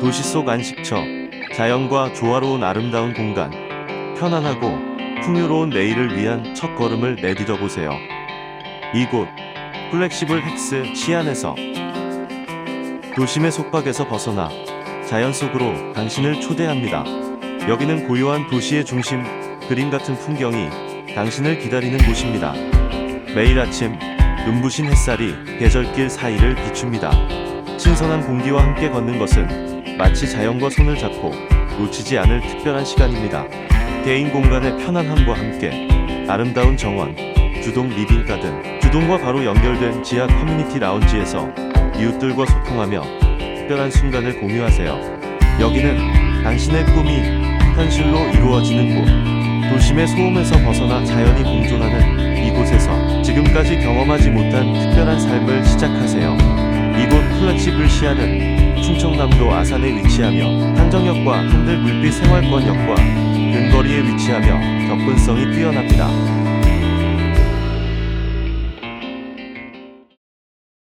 도시 속 안식처, 자연과 조화로운 아름다운 공간, 편안하고 풍요로운 내일을 위한 첫 걸음을 내디뎌 보세요. 이곳 플렉시블 헥스 시안에서 도심의 속박에서 벗어나 자연 속으로 당신을 초대합니다. 여기는 고요한 도시의 중심, 그림 같은 풍경이 당신을 기다리는 곳입니다. 매일 아침 눈부신 햇살이 계절길 사이를 비춥니다. 신선한 공기와 함께 걷는 것은 마치 자연과 손을 잡고 놓치지 않을 특별한 시간입니다. 개인 공간의 편안함과 함께 아름다운 정원, 주동 리빙 가든, 주동과 바로 연결된 지하 커뮤니티 라운지에서 이웃들과 소통하며 특별한 순간을 공유하세요. 여기는 당신의 꿈이 현실로 이루어지는 곳, 도심의 소음에서 벗어나 자연이 공존하는 이곳에서 지금까지 경험하지 못한 특별한 삶을 시작하세요. 이곳 플렉시블 시야는 충청남도 아산에 위치하며 한정역과 한들 물빛 생활권역과 근거리에 위치하며 접근성이 뛰어납니다.